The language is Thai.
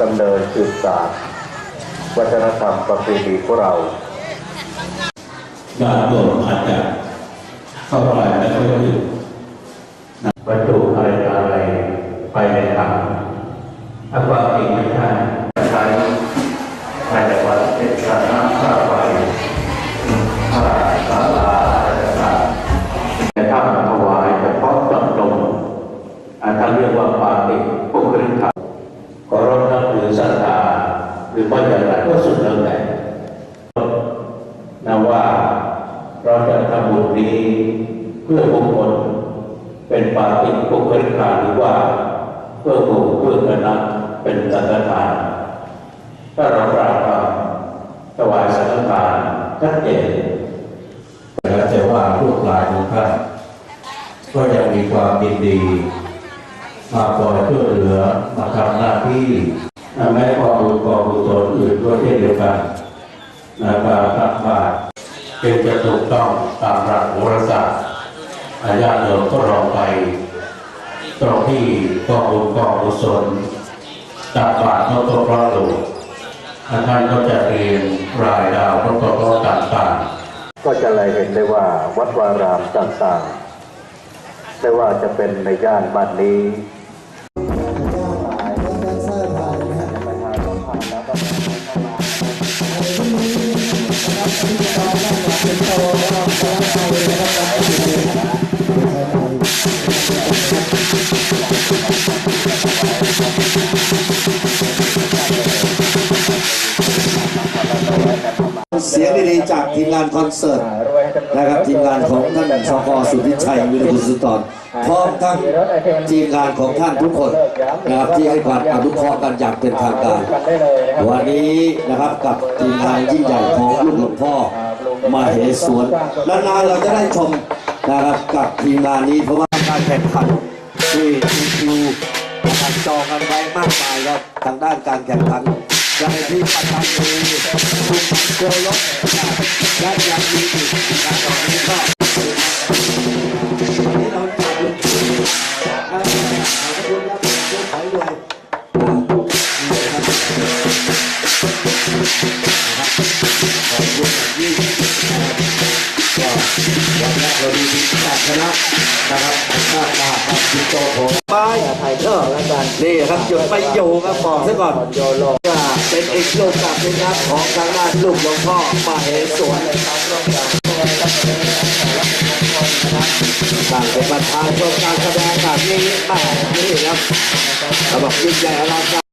ดำเนินสืบสารวัฒนธรรมประเพณีของเราญาติโยมอาจจะเข้าไปไม่ค่อย หรือว่าอย่างไรก็สุดแล้วแต่นะว่าเราจะทำบุญนี้เพื่อบุคคลเป็นปาติปุคลิกาหรือว่าเพื่อหมู่เพื่อคณะเป็นสังฆทานถ้าเรากราบถวายสังฆทานชัดเจนแต่จะว่าลูกหลานของท่านก็ยังมีความยินดี มาคอยช่วยเหลือมาทำหน้าที่แม้ บุญความกุศลอื่นก็เช่นเดียวกันนาการตักบาตรเป็นจะถูกต้องตามหลักโหราศาสตร์อาญาติมก็ลองไป ตรงที่กองบุญกองกุศลตักบาตรเขาก็พระหลวงท่านก็จะเรียนรายดาวพระกรต่างๆ ก็จะเลยเห็นได้ว่าวัดวารามต่างๆ ไม่ว่าจะเป็นในย่านบ้านนี้ เสียงดีๆจากทีมงานคอนเสิร์ตนะครับทีมงานของท่านสกสุทธิชัยวิรุณสุนทรพร้อมทั้งทีมงานของท่านทุกคนนะครับที่ให้ความอนุเคราะห์กันอย่างเป็นทางการ วันนี้นะครับกับทีมงานยิ่งใหญ่ของลูกห งพ่อมาเหสวนนานๆเราจะได้ชมนะครับกับทีมงานนี้เพราะว่าการแข่งขันที่ทีคิวนะครับจองกันไว้มากมายครับทางด้านการแข่งขันในที่ปัตตานีคุณโกลกและยังมีอีก แรกเราดีที่จากคณะนะครับข้าตาครับคุณโตผมป้ายไทยเออแล้วกันนี่ครับหยุดไปอยู่ครับบอกซะก่อนโยโลว่าเป็นอีกลูกกับเป็นนัดของทางด้านลูกหลวงพ่อมาเหสวนต่างเป็นประธานโคการแสดงแบบนี้แม่นี่ครับเขาบอกยิ่งใหญ่อลังการ